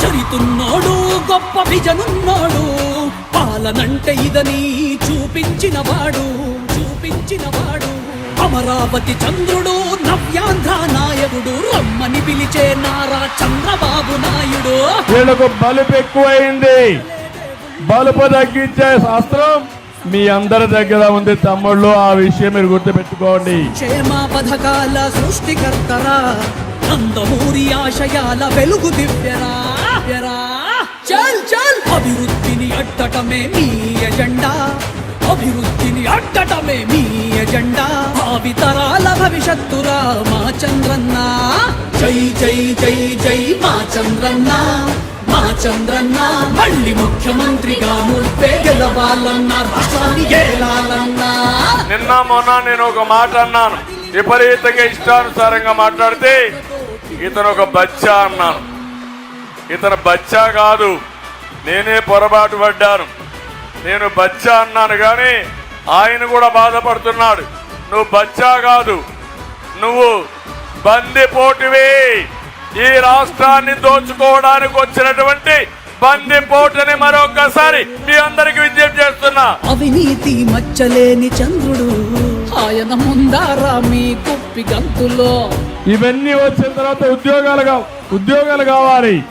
చరితున్నోడు గొప్ప విజనున్నాడు. పాలనంటే ఇదని చూపించినవాడు చూపించినవాడు అమరావతి చంద్రుడు నవ్యాంధ్ర నాయకుడు రమ్మని పిలిచే నారా చంద్రబాబు నాయుడు. వీళ్ళకు బలుపు ఎక్కువైంది. బలుపు తగ్గించే శాస్త్రం మీ అందరి దగ్గర ఉంది తమ్ముళ్ళు ఆ విషయం మీరు గుర్తుపెట్టుకోండి. క్షేమ పథకాల సృష్టికర్తరా నందమూరి ఆశయాల వెలుగు దివ్యరా. చల్ చల్. అభివృద్ధిని అడ్డటమే మీ ఎజెండా. అభివృద్ధిని అడ్డటమే మీ ఎజెండా. భావితరాల భవిష్యత్తురా మా చంద్రన్న. జై జై జై జై మా చంద్రన్న. మా చంద్రన్న మళ్ళీ ముఖ్యమంత్రిగా ముప్పే గెలవాలన్న రాష్ట్రాన్ని ఏలాలన్నా నిన్న మొన్న నేను ఒక మాట అన్నాను. విపరీతంగా ఇష్టానుసారంగా మాట్లాడితే ఇతను ఒక బచ్చా అన్నాను. ఇతను బచ్చా కాదు. నేనే పొరపాటు పడ్డాను. నేను బచ్చా అన్నాను కానీ ఆయన కూడా బాధపడుతున్నాడు. నువ్వు బచ్చా కాదు. నువ్వు బందిపోటువి. ఈ రాష్ట్రాన్ని దోచుకోవడానికి వచ్చినటువంటి బందిపోటుని మరొకసారి మీ అందరికి విజ్ఞప్తి చేస్తున్నా. అవినీతి మచ్చలేని చంద్రుడు ఆయన ముందారా మీ కుప్పి గంతులో. ఇవన్నీ వచ్చిన తర్వాత ఉద్యోగాలు కావ. ఉద్యోగాలు కావాలి.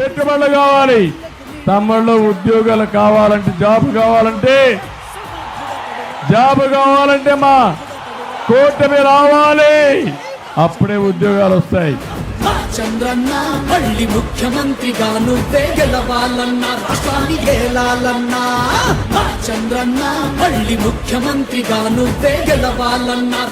పెట్టుబడులు కావాలి. తమ్ముళ్ళు ఉద్యోగాలు కావాలంటే జాబ్ కావాలంటే జాబ్ కావాలంటే మా కూటమి రావాలి. అప్పుడే ఉద్యోగాలు వస్తాయి. చంద్రన్న మళ్ళీ ముఖ్యమంత్రిగా నువ్వే గెలవాలన్నా రాష్ట్రాన్ని ఏలాలన్నా చంద్రన్న మళ్ళీ ముఖ్యమంత్రిగా నువ్వే గెలవాలన్నా.